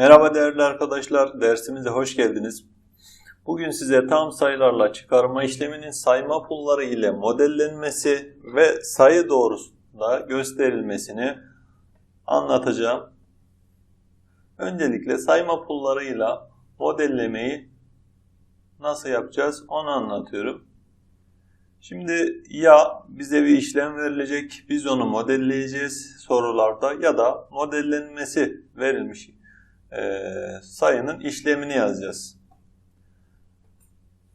Merhaba değerli arkadaşlar, dersimize hoş geldiniz. Bugün size tam sayılarla çıkarma işleminin sayma pulları ile modellenmesi ve sayı doğrusunda gösterilmesini anlatacağım. Öncelikle sayma pullarıyla modellemeyi nasıl yapacağız onu anlatıyorum. Şimdi ya bize bir işlem verilecek, biz onu modelleyeceğiz sorularda ya da modellenmesi verilmiş e, sayının işlemini yazacağız.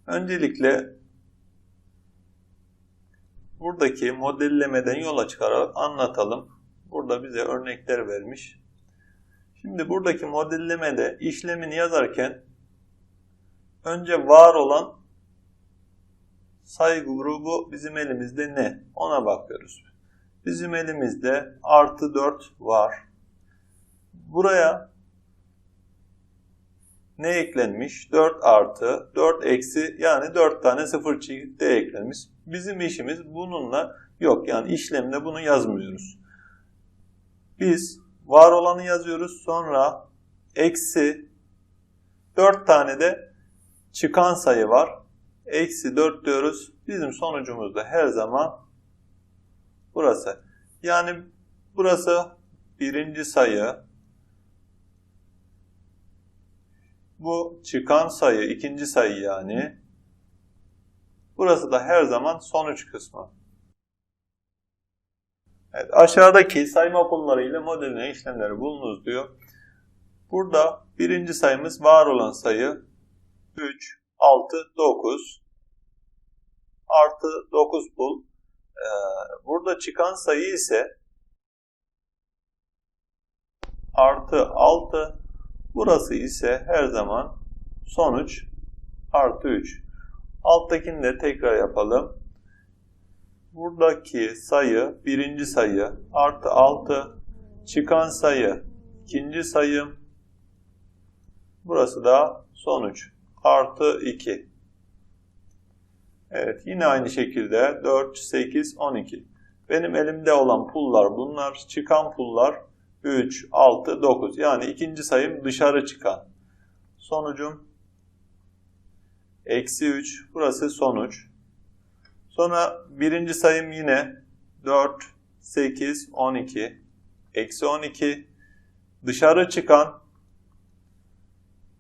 Öncelikle buradaki modellemeden yola çıkarak anlatalım. Burada bize örnekler vermiş. Şimdi buradaki modellemede işlemini yazarken önce var olan sayı grubu bizim elimizde ne? Ona bakıyoruz. Bizim elimizde artı 4 var. Buraya ne eklenmiş? 4 artı 4 eksi yani 4 tane sıfır çifte eklenmiş. Bizim işimiz bununla yok. Yani işlemde bunu yazmıyoruz. Biz var olanı yazıyoruz. Sonra eksi 4 tane de çıkan sayı var. Eksi 4 diyoruz. Bizim sonucumuz da her zaman burası. Yani burası birinci sayı, Bu çıkan sayı, ikinci sayı yani. Burası da her zaman sonuç kısmı. Evet, aşağıdaki sayma ile modeline işlemleri bulunuz diyor. Burada birinci sayımız var olan sayı 3, 6, 9 artı 9 pul. Ee, burada çıkan sayı ise artı 6 Burası ise her zaman sonuç artı 3. Alttakini de tekrar yapalım. Buradaki sayı birinci sayı artı 6. Çıkan sayı ikinci sayım. Burası da sonuç artı 2. Evet yine aynı şekilde 4, 8, 12. Benim elimde olan pullar bunlar. Çıkan pullar 3, 6, 9. Yani ikinci sayım dışarı çıkan. Sonucum eksi 3. Burası sonuç. Sonra birinci sayım yine 4, 8, 12. Eksi 12. Dışarı çıkan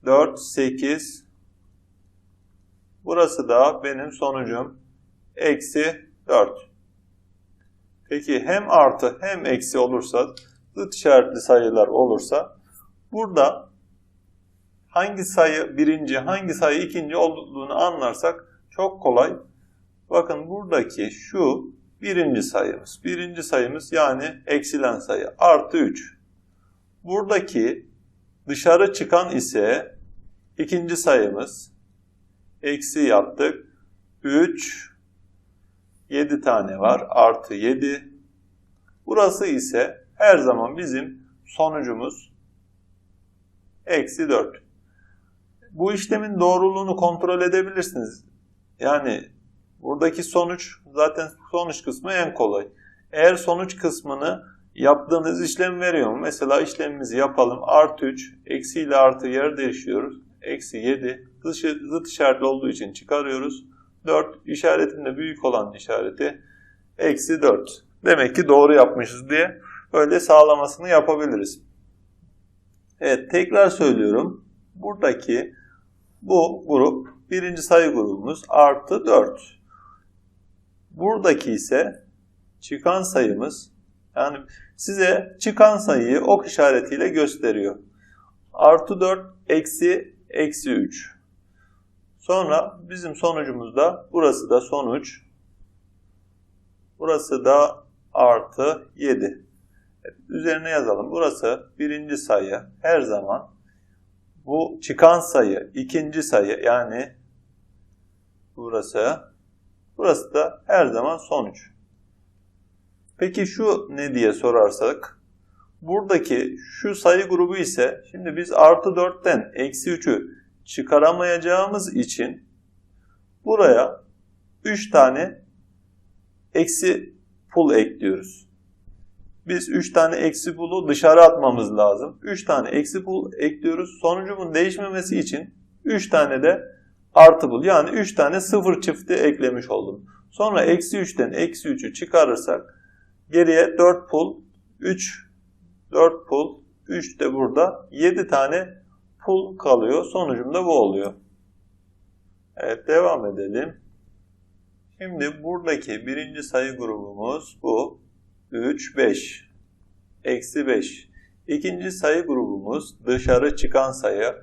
4, 8. Burası da benim sonucum eksi 4. Peki hem artı hem eksi olursa zıt işaretli sayılar olursa burada hangi sayı birinci, hangi sayı ikinci olduğunu anlarsak çok kolay. Bakın buradaki şu birinci sayımız. Birinci sayımız yani eksilen sayı artı 3. Buradaki dışarı çıkan ise ikinci sayımız. Eksi yaptık. 3, 7 tane var. Artı 7. Burası ise her zaman bizim sonucumuz eksi 4. Bu işlemin doğruluğunu kontrol edebilirsiniz. Yani buradaki sonuç zaten sonuç kısmı en kolay. Eğer sonuç kısmını yaptığınız işlem veriyor mu? Mesela işlemimizi yapalım. Artı 3, eksi ile artı yer değişiyoruz. Eksi 7, zıt işaretli olduğu için çıkarıyoruz. 4, işaretinde büyük olan işareti eksi 4. Demek ki doğru yapmışız diye öyle sağlamasını yapabiliriz. Evet tekrar söylüyorum. Buradaki bu grup birinci sayı grubumuz artı 4. Buradaki ise çıkan sayımız yani size çıkan sayıyı ok işaretiyle gösteriyor. Artı 4 eksi eksi 3. Sonra bizim sonucumuzda burası da sonuç. Burası da artı 7. Üzerine yazalım. Burası birinci sayı her zaman bu çıkan sayı ikinci sayı yani burası burası da her zaman sonuç. Peki şu ne diye sorarsak buradaki şu sayı grubu ise şimdi biz artı 4'ten eksi 3'ü çıkaramayacağımız için buraya 3 tane eksi pul ekliyoruz. Biz 3 tane eksi pulu dışarı atmamız lazım. 3 tane eksi pul ekliyoruz. Sonucumun değişmemesi için 3 tane de artı pul. Yani 3 tane sıfır çifti eklemiş oldum. Sonra eksi 3'ten eksi 3'ü çıkarırsak geriye 4 pul, 3, 4 pul, 3 de burada 7 tane pul kalıyor. Sonucum da bu oluyor. Evet devam edelim. Şimdi buradaki birinci sayı grubumuz bu. 3, 5. Eksi 5. İkinci sayı grubumuz dışarı çıkan sayı.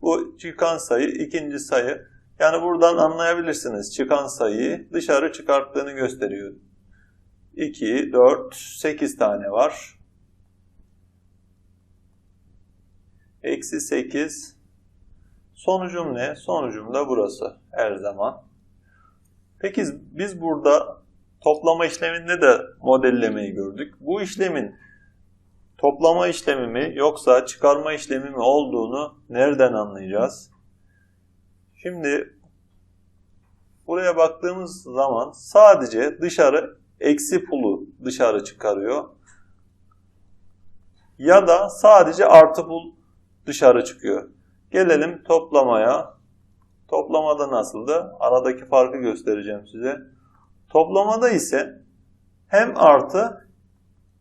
Bu çıkan sayı ikinci sayı. Yani buradan anlayabilirsiniz. Çıkan sayıyı dışarı çıkarttığını gösteriyor. 2, 4, 8 tane var. Eksi 8. Sonucum ne? Sonucum da burası her zaman. Peki biz burada toplama işleminde de modellemeyi gördük. Bu işlemin toplama işlemi mi yoksa çıkarma işlemi mi olduğunu nereden anlayacağız? Şimdi buraya baktığımız zaman sadece dışarı eksi pulu dışarı çıkarıyor. Ya da sadece artı pul dışarı çıkıyor. Gelelim toplamaya. Toplamada nasıldı? Aradaki farkı göstereceğim size. Toplamada ise hem artı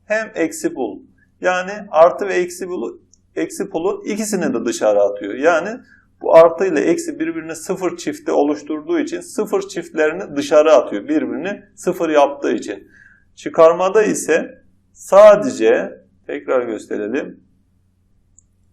hem eksi pul. Yani artı ve eksi pulu, eksi pulun ikisini de dışarı atıyor. Yani bu artı ile eksi birbirine sıfır çifti oluşturduğu için sıfır çiftlerini dışarı atıyor. Birbirini sıfır yaptığı için. Çıkarmada ise sadece tekrar gösterelim.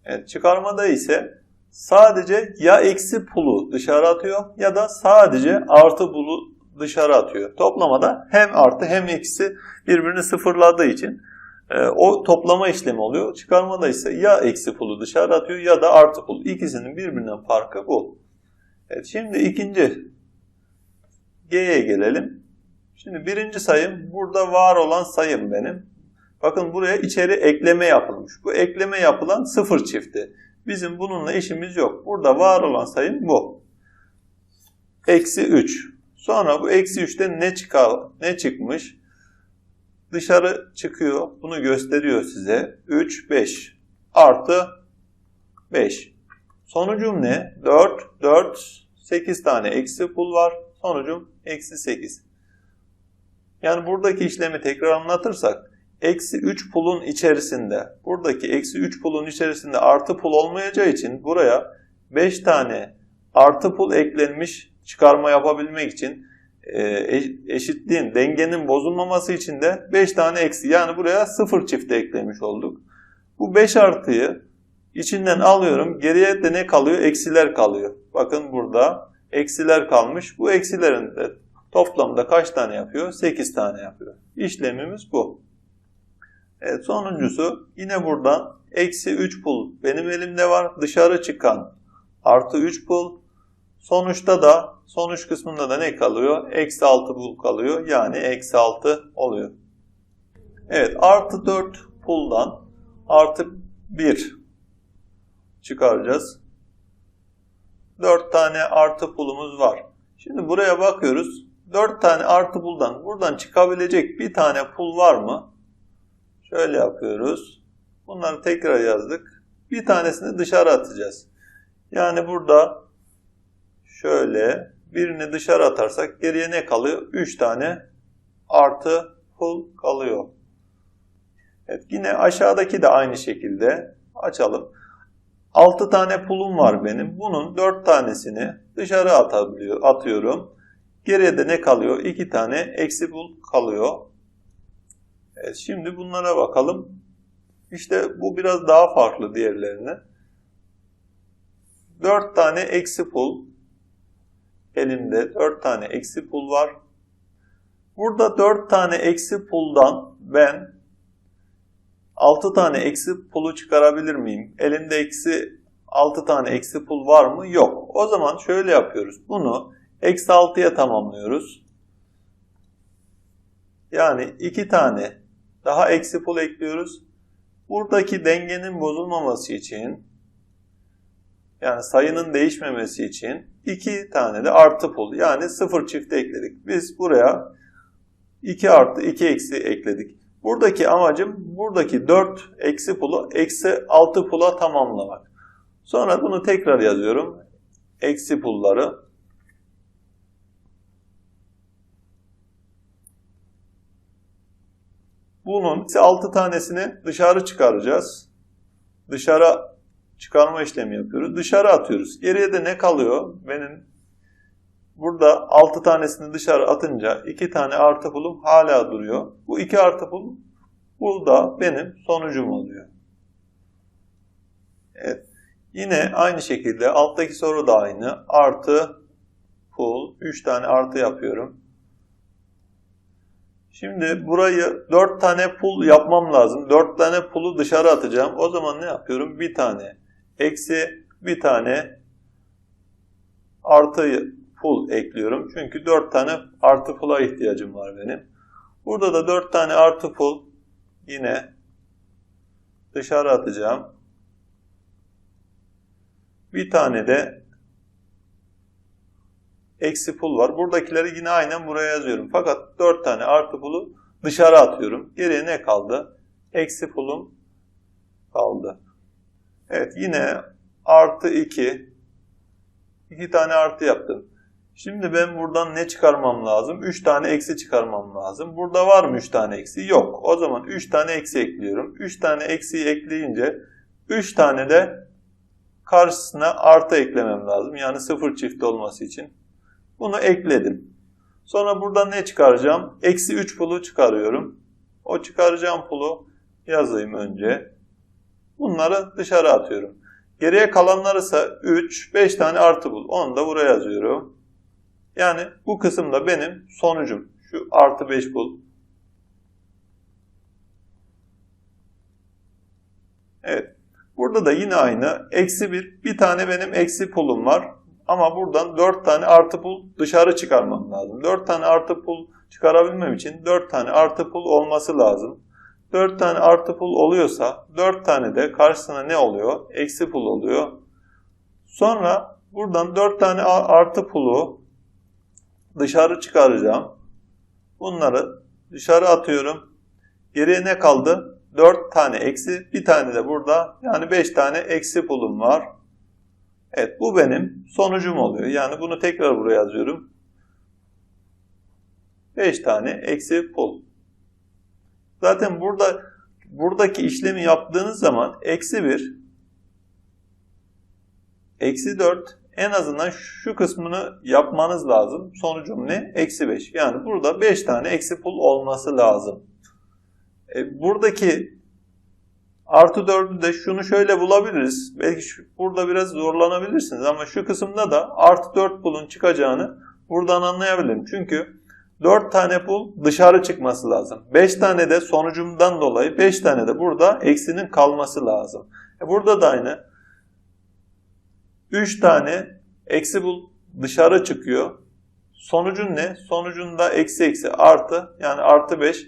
Evet, çıkarmada ise sadece ya eksi pulu dışarı atıyor ya da sadece artı pulu dışarı atıyor. Toplamada hem artı hem eksi birbirini sıfırladığı için e, o toplama işlemi oluyor. Çıkarmada ise ya eksi pulu dışarı atıyor ya da artı pul. İkisinin birbirinden farkı bu. Evet, şimdi ikinci G'ye gelelim. Şimdi birinci sayım burada var olan sayım benim. Bakın buraya içeri ekleme yapılmış. Bu ekleme yapılan sıfır çifti. Bizim bununla işimiz yok. Burada var olan sayım bu. Eksi 3. Sonra bu eksi 3'ten ne, çıkar, ne çıkmış? Dışarı çıkıyor. Bunu gösteriyor size. 3, 5. Artı 5. Sonucum ne? 4, 4, 8 tane eksi pul var. Sonucum eksi 8. Yani buradaki işlemi tekrar anlatırsak eksi 3 pulun içerisinde buradaki eksi 3 pulun içerisinde artı pul olmayacağı için buraya 5 tane artı pul eklenmiş çıkarma yapabilmek için e, eşitliğin, dengenin bozulmaması için de 5 tane eksi yani buraya 0 çifte eklemiş olduk. Bu 5 artıyı içinden alıyorum. Geriye de ne kalıyor? Eksiler kalıyor. Bakın burada eksiler kalmış. Bu eksilerin de toplamda kaç tane yapıyor? 8 tane yapıyor. İşlemimiz bu. Evet, sonuncusu yine buradan eksi 3 pul benim elimde var. Dışarı çıkan artı 3 pul. Sonuçta da sonuç kısmında da ne kalıyor? Eksi 6 pul kalıyor. Yani eksi 6 oluyor. Evet artı 4 puldan artı 1 çıkaracağız. 4 tane artı pulumuz var. Şimdi buraya bakıyoruz. 4 tane artı puldan buradan çıkabilecek bir tane pul var mı? Şöyle yapıyoruz. Bunları tekrar yazdık. Bir tanesini dışarı atacağız. Yani burada şöyle birini dışarı atarsak geriye ne kalıyor? 3 tane artı pul kalıyor. Evet yine aşağıdaki de aynı şekilde açalım. 6 tane pulum var benim. Bunun 4 tanesini dışarı atabiliyor, atıyorum. Geriye de ne kalıyor? 2 tane eksi pul kalıyor. Evet, şimdi bunlara bakalım. İşte bu biraz daha farklı diğerlerine. 4 tane eksi pul. Elimde 4 tane eksi pul var. Burada 4 tane eksi puldan ben 6 tane eksi pulu çıkarabilir miyim? Elimde eksi 6 tane eksi pul var mı? Yok. O zaman şöyle yapıyoruz. Bunu eksi 6'ya tamamlıyoruz. Yani 2 tane daha eksi pul ekliyoruz. Buradaki dengenin bozulmaması için yani sayının değişmemesi için iki tane de artı pul yani sıfır çifte ekledik. Biz buraya 2 artı 2 eksi ekledik. Buradaki amacım buradaki 4 eksi pulu eksi 6 pula tamamlamak. Sonra bunu tekrar yazıyorum. Eksi pulları. Bunun 6 tanesini dışarı çıkaracağız. Dışarı çıkarma işlemi yapıyoruz. Dışarı atıyoruz. Geriye de ne kalıyor? Benim burada 6 tanesini dışarı atınca 2 tane artı pulum hala duruyor. Bu 2 artı pul burada benim sonucum oluyor. Evet. Yine aynı şekilde alttaki soru da aynı. Artı pul. 3 tane artı yapıyorum. Şimdi burayı 4 tane pul yapmam lazım. 4 tane pulu dışarı atacağım. O zaman ne yapıyorum? Bir tane eksi bir tane artı pul ekliyorum. Çünkü 4 tane artı pula ihtiyacım var benim. Burada da 4 tane artı pul yine dışarı atacağım. Bir tane de eksi pul var. Buradakileri yine aynen buraya yazıyorum. Fakat 4 tane artı pulu dışarı atıyorum. Geriye ne kaldı? Eksi pulum kaldı. Evet yine artı 2. 2 tane artı yaptım. Şimdi ben buradan ne çıkarmam lazım? 3 tane eksi çıkarmam lazım. Burada var mı 3 tane eksi? Yok. O zaman 3 tane eksi ekliyorum. 3 tane eksiyi ekleyince 3 tane de karşısına artı eklemem lazım. Yani sıfır çift olması için. Bunu ekledim. Sonra buradan ne çıkaracağım? Eksi 3 pulu çıkarıyorum. O çıkaracağım pulu yazayım önce. Bunları dışarı atıyorum. Geriye kalanlar ise 3, 5 tane artı pul. Onu da buraya yazıyorum. Yani bu kısımda benim sonucum. Şu artı 5 pul. Evet. Burada da yine aynı. Eksi 1. Bir tane benim eksi pulum var. Ama buradan 4 tane artı pul dışarı çıkarmam lazım. 4 tane artı pul çıkarabilmem için 4 tane artı pul olması lazım. 4 tane artı pul oluyorsa 4 tane de karşısına ne oluyor? Eksi pul oluyor. Sonra buradan 4 tane artı pulu dışarı çıkaracağım. Bunları dışarı atıyorum. Geriye ne kaldı? 4 tane eksi, bir tane de burada. Yani 5 tane eksi pulum var. Evet bu benim sonucum oluyor. Yani bunu tekrar buraya yazıyorum. 5 tane eksi pul. Zaten burada buradaki işlemi yaptığınız zaman eksi 1 eksi 4 en azından şu kısmını yapmanız lazım. Sonucum ne? Eksi 5. Yani burada 5 tane eksi pul olması lazım. E, buradaki artı 4'ü de şunu şöyle bulabiliriz. Belki şu, burada biraz zorlanabilirsiniz ama şu kısımda da artı 4 pulun çıkacağını buradan anlayabilirim. Çünkü 4 tane pul dışarı çıkması lazım. 5 tane de sonucumdan dolayı 5 tane de burada eksinin kalması lazım. E burada da aynı. 3 tane eksi pul dışarı çıkıyor. Sonucun ne? Sonucunda eksi eksi artı yani artı 5.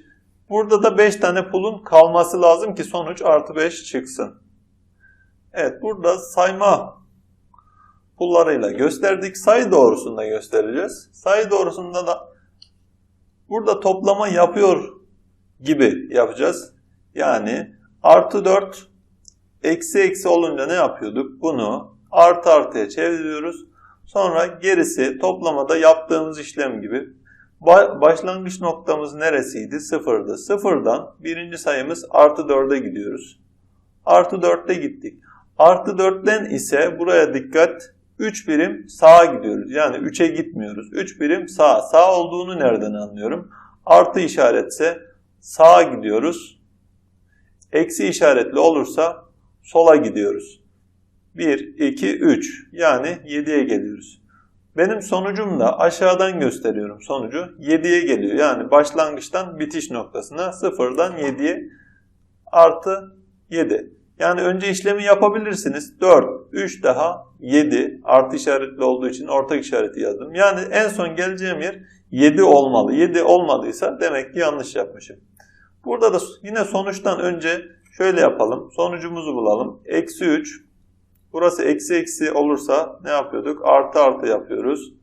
Burada da 5 tane pulun kalması lazım ki sonuç artı 5 çıksın. Evet burada sayma pullarıyla gösterdik. Sayı doğrusunda göstereceğiz. Sayı doğrusunda da burada toplama yapıyor gibi yapacağız. Yani artı 4 eksi eksi olunca ne yapıyorduk? Bunu artı artıya çeviriyoruz. Sonra gerisi toplamada yaptığımız işlem gibi Başlangıç noktamız neresiydi? Sıfırdı. Sıfırdan birinci sayımız artı 4'e gidiyoruz. Artı 4'te gittik. Artı 4'ten ise buraya dikkat 3 birim sağa gidiyoruz. Yani 3'e gitmiyoruz. 3 birim sağ. Sağ olduğunu nereden anlıyorum? Artı işaretse sağa gidiyoruz. Eksi işaretli olursa sola gidiyoruz. 1, 2, 3 yani 7'ye geliyoruz. Benim sonucum da aşağıdan gösteriyorum sonucu 7'ye geliyor. Yani başlangıçtan bitiş noktasına 0'dan 7'ye artı 7. Yani önce işlemi yapabilirsiniz. 4, 3 daha 7 artı işaretli olduğu için ortak işareti yazdım. Yani en son geleceğim yer 7 olmalı. 7 olmadıysa demek ki yanlış yapmışım. Burada da yine sonuçtan önce şöyle yapalım. Sonucumuzu bulalım. Eksi 3 Burası eksi eksi olursa ne yapıyorduk? Artı artı yapıyoruz.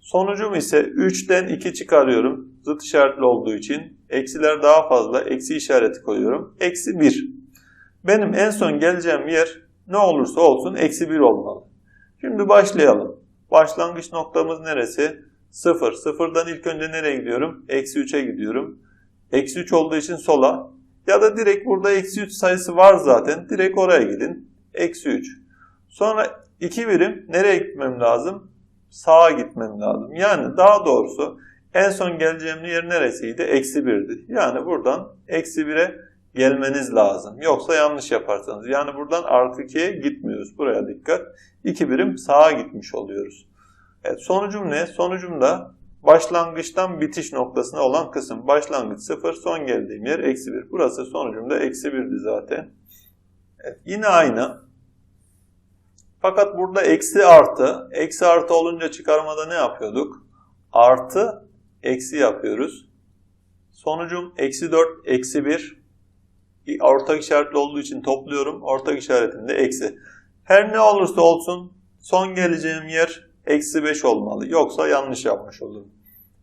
Sonucum ise 3'ten 2 çıkarıyorum. Zıt işaretli olduğu için. Eksiler daha fazla. Eksi işareti koyuyorum. Eksi 1. Benim en son geleceğim yer ne olursa olsun eksi 1 olmalı. Şimdi başlayalım. Başlangıç noktamız neresi? 0. 0'dan ilk önce nereye gidiyorum? Eksi 3'e gidiyorum. Eksi 3 olduğu için sola. Ya da direkt burada eksi 3 sayısı var zaten. Direkt oraya gidin. Eksi 3. Sonra 2 birim nereye gitmem lazım? Sağa gitmem lazım. Yani daha doğrusu en son geleceğim yer neresiydi? Eksi 1'di. Yani buradan eksi 1'e gelmeniz lazım. Yoksa yanlış yaparsanız. Yani buradan artı 2'ye gitmiyoruz. Buraya dikkat. 2 birim sağa gitmiş oluyoruz. Evet, sonucum ne? Sonucum da başlangıçtan bitiş noktasına olan kısım. Başlangıç 0, son geldiğim yer eksi 1. Burası sonucum da eksi 1'di zaten. Evet, yine aynı. Fakat burada eksi artı. Eksi artı olunca çıkarmada ne yapıyorduk? Artı eksi yapıyoruz. Sonucum eksi 4, eksi 1. Ortak işaretli olduğu için topluyorum. Ortak işaretinde eksi. Her ne olursa olsun son geleceğim yer eksi 5 olmalı. Yoksa yanlış yapmış olurum.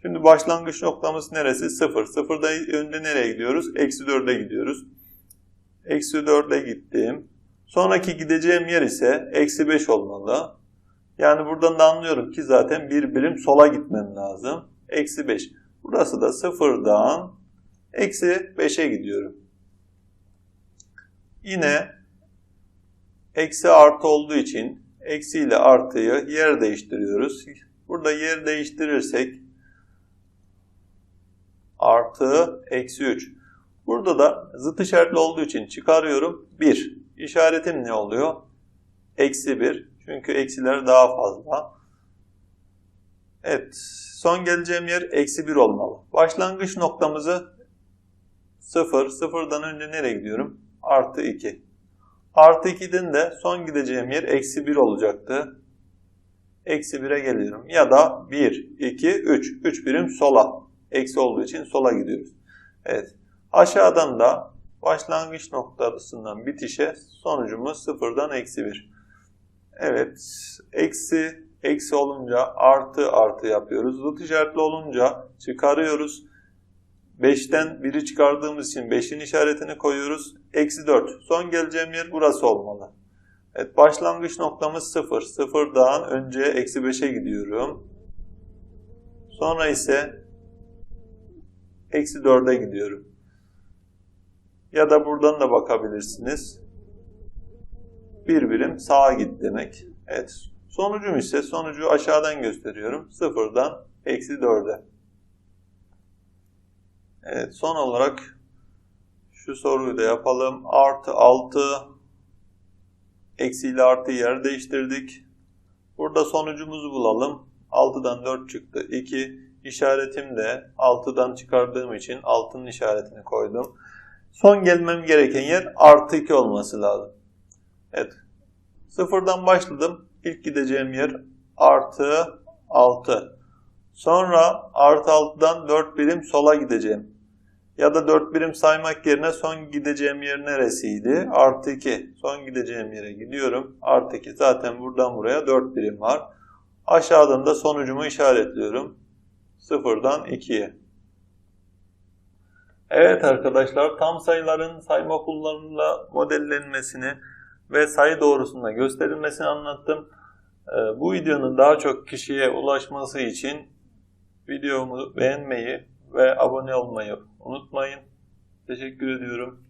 Şimdi başlangıç noktamız neresi? 0. 0'da önde nereye gidiyoruz? Eksi 4'e gidiyoruz. Eksi 4'e gittim. Sonraki gideceğim yer ise eksi 5 olmalı. Yani buradan da anlıyorum ki zaten bir birim sola gitmem lazım. Eksi 5. Burası da 0'dan eksi 5'e gidiyorum. Yine eksi artı olduğu için eksi ile artıyı yer değiştiriyoruz. Burada yer değiştirirsek artı eksi 3. Burada da zıt işaretli olduğu için çıkarıyorum 1. İşaretim ne oluyor? Eksi 1. Çünkü eksiler daha fazla. Evet. Son geleceğim yer eksi 1 olmalı. Başlangıç noktamızı 0. 0'dan önce nereye gidiyorum? Artı 2. Artı 2'den de son gideceğim yer eksi 1 olacaktı. Eksi 1'e geliyorum. Ya da 1, 2, 3. 3 birim sola. Eksi olduğu için sola gidiyoruz. Evet. Aşağıdan da başlangıç noktasından bitişe sonucumuz sıfırdan eksi 1. Evet. Eksi, eksi olunca artı artı yapıyoruz. Zıt işaretli olunca çıkarıyoruz. 5'ten 1'i çıkardığımız için 5'in işaretini koyuyoruz. Eksi 4. Son geleceğim yer burası olmalı. Evet, başlangıç noktamız 0. 0'dan önce eksi 5'e gidiyorum. Sonra ise eksi 4'e gidiyorum. Ya da buradan da bakabilirsiniz. Bir birim sağa git demek. Evet. Sonucum ise sonucu aşağıdan gösteriyorum. 0'dan eksi 4'e. Evet son olarak şu soruyu da yapalım. Artı 6 eksi ile artı yer değiştirdik. Burada sonucumuzu bulalım. 6'dan 4 çıktı. 2 işaretim de 6'dan çıkardığım için altının işaretini koydum. Son gelmem gereken yer artı 2 olması lazım. Evet. Sıfırdan başladım. İlk gideceğim yer artı 6. Sonra artı 6'dan 4 birim sola gideceğim. Ya da 4 birim saymak yerine son gideceğim yer neresiydi? Artı 2. Son gideceğim yere gidiyorum. Artı 2. Zaten buradan buraya 4 birim var. Aşağıdan da sonucumu işaretliyorum. 0'dan 2'ye. Evet arkadaşlar tam sayıların sayma kullanımla modellenmesini ve sayı doğrusunda gösterilmesini anlattım. Ee, bu videonun daha çok kişiye ulaşması için videomu beğenmeyi ve abone olmayı unutmayın. Teşekkür ediyorum.